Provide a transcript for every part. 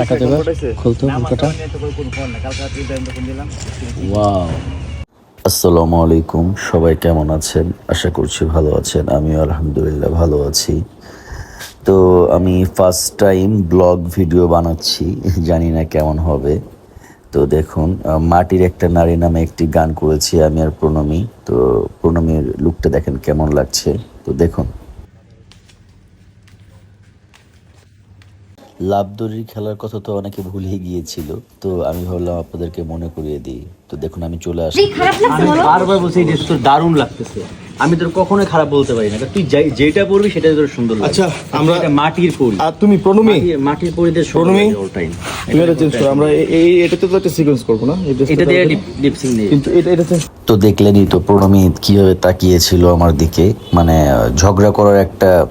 টাকা দেবে? খুলতো হুলকাটা ওয়াও। আসসালামু আলাইকুম সবাই কেমন আছেন? আশা করছি ভালো আছেন। আমিও আলহামদুলিল্লাহ ভালো আছি। তো আমি ফার্স্ট টাইম ব্লগ ভিডিও বানাচ্ছি জানি না কেমন হবে। তো দেখুন মাটির একটা নারী নামে একটি গান করেছি আমি আর প্রণমী। তো প্রণমীর লুকটা দেখেন কেমন লাগছে। তো দেখুন। লাভ দড়ির খেলার কথা তো অনেকে ভুলেই গিয়েছিল। তো আমি ভাবলাম আপনাদেরকে মনে করিয়ে দিই। তো দেখুন আমি চলে আসি। আমি বারবার বলছি এই তোর দারুণ লাগতেছে। আমি তোর কখনোই খারাপ বলতে পারি না। তুই যাই- যেটা পরবি সেটা তোর সুন্দর লাগে আচ্ছা, আমরা- মাটির পরি। আর তুমি প্রণমী? মাটির- মাটির পরিদের প্রণমী? তুমি এটা চেঞ্জ করো। আমরা এই- এটাতে তো একটা সিকোয়েন্স করব না? এটা দিয়ে আমাদের- লিপসিং নেই কিন্তু এটা এটা চেঞ্জ তো দেখলেনই তো প্রণমী কীভাবে তাকিয়েছিল আমার দিকে। মানে ঝগড়া করার একটা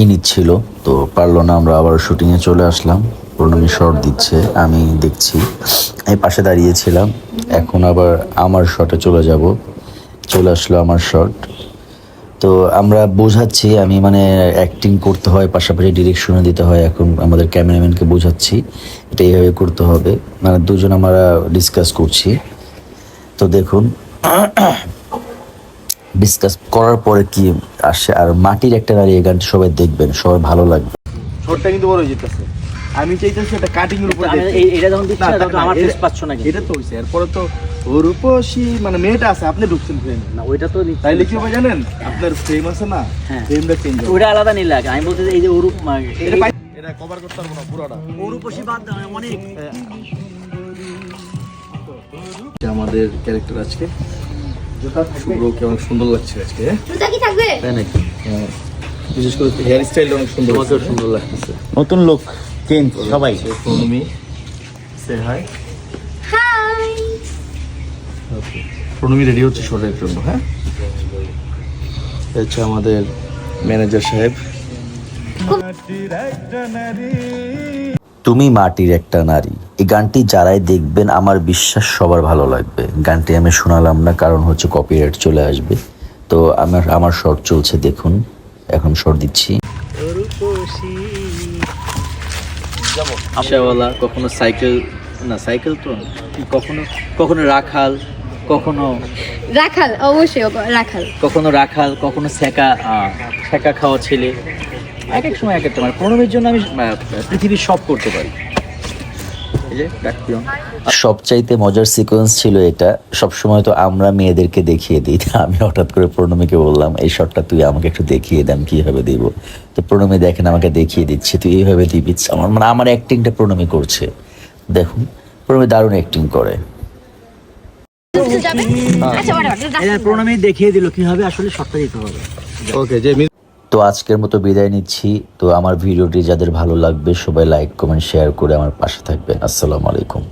ই নিচ্ছিল, তো পারল না, আমরা আবার শুটিংয়ে চলে আসলাম। প্রণমী শর্ট দিচ্ছে, আমি দেখছি। আমি পাশে দাঁড়িয়েছিলাম, এখন আবার আমার শটে চলে যাব। চলে আসলো আমার শট তো আমরা বোঝাচ্ছি, আমি মানে অ্যাক্টিং করতে হয়, পাশাপাশি ডিরেকশনও দিতে হয়, এখন আমাদের ক্যামেরাম্যানকে বোঝাচ্ছি, এটা এইভাবে করতে হবে। মানে দুজন আমরা ডিসকাস করছি। তো দেখুন ডিসকাস করার পরে কি আসে? আর মাটির একটা নারী এই গানটি সবাই দেখবেন সবাই ভালো লাগবে। শর্টটা কিন্তু বড় হয়ে যেতেছে। আমি চাইতেছি এটা কাটিং এর উপরে এটা যখন দিচ্ছি আমার ফেস পাচ্ছ না এটা তো হইছে। এরপরে তো রূপসী মানে মেয়েটা আছে আপনি ঢুকছেন ফ্রেম না ওইটা তো। তাইলে কি হবে জানেন? আপনার ফ্রেম আছে না হ্যাঁ। ফ্রেমটা চেঞ্জ হবে। ওইটা আলাদা নিলে আগে। আমি বলতে এই যে ওরূপ এটা এটা কভার করতে পারব না পুরোটা। ওরূপসী বাদ দাও, অনেক। আমাদের ক্যারেক্টার আজকে। সুন্দর লাগছে আজকে হ্যাঁ? তাই নাকি? বিশেষ করে হেয়ার স্টাইলটা অনেক সুন্দর তোমাকেও সুন্দর লাগতেছে। নতুন লোক চেঞ্জ সবাই। প্রণমী সে হাই হাই প্রণমী রেডি হচ্ছে শর্টের জন্য হ্যাঁ? হচ্ছে আমাদের ম্যানেজার সাহেব। তুমি মাটির একটা নারী। এই গানটি যারাই দেখবেন আমার বিশ্বাস সবার ভালো লাগবে। গানটি আমি শোনালাম না কারণ হচ্ছে কপিরাইট চলে আসবে। তো আমার আমার শর্ট চলছে দেখুন। এখন শর্ট দিচ্ছি। আশাওয়ালা কখনো সাইকেল না সাইকেল তো কখনো কখনো রাখাল কখনো রাখাল অবশ্যই রাখাল। কখনো রাখাল কখনো সেকা সেকা খাওয়া ছেলে। এক এক সময় এক একটা মানে প্রণবের জন্য আমি পৃথিবীর সব করতে পারি। এই যে ডাকপিয়ন সবচাইতে মজার সিকোয়েন্স ছিল এটা। সবসময় তো আমরা মেয়েদেরকে দেখিয়ে দিই। আমি হঠাৎ করে প্রণমীকে বললাম এই শটটা তুই আমাকে একটু দেখিয়ে দেন কীভাবে দিব? তো প্রণমী দেখেন আমাকে দেখিয়ে দিচ্ছে তুই এইভাবে দিবি? আমার মানে আমার অ্যাক্টিংটা প্রণমী করছে। দেখুন প্রণমী দারুণ অ্যাক্টিং করে। যাবে আচ্ছা ওটা প্রণমী দেখিয়ে দিল কীভাবে আসলে সবটা দিতে হবে। ওকে যে তো আজকের মতো বিদায় নিচ্ছি। তো আমার ভিডিওটি যাদের ভালো লাগবে, সবাই লাইক কমেন্ট শেয়ার করে আমার পাশে থাকবেন। আসসালামু আলাইকুম।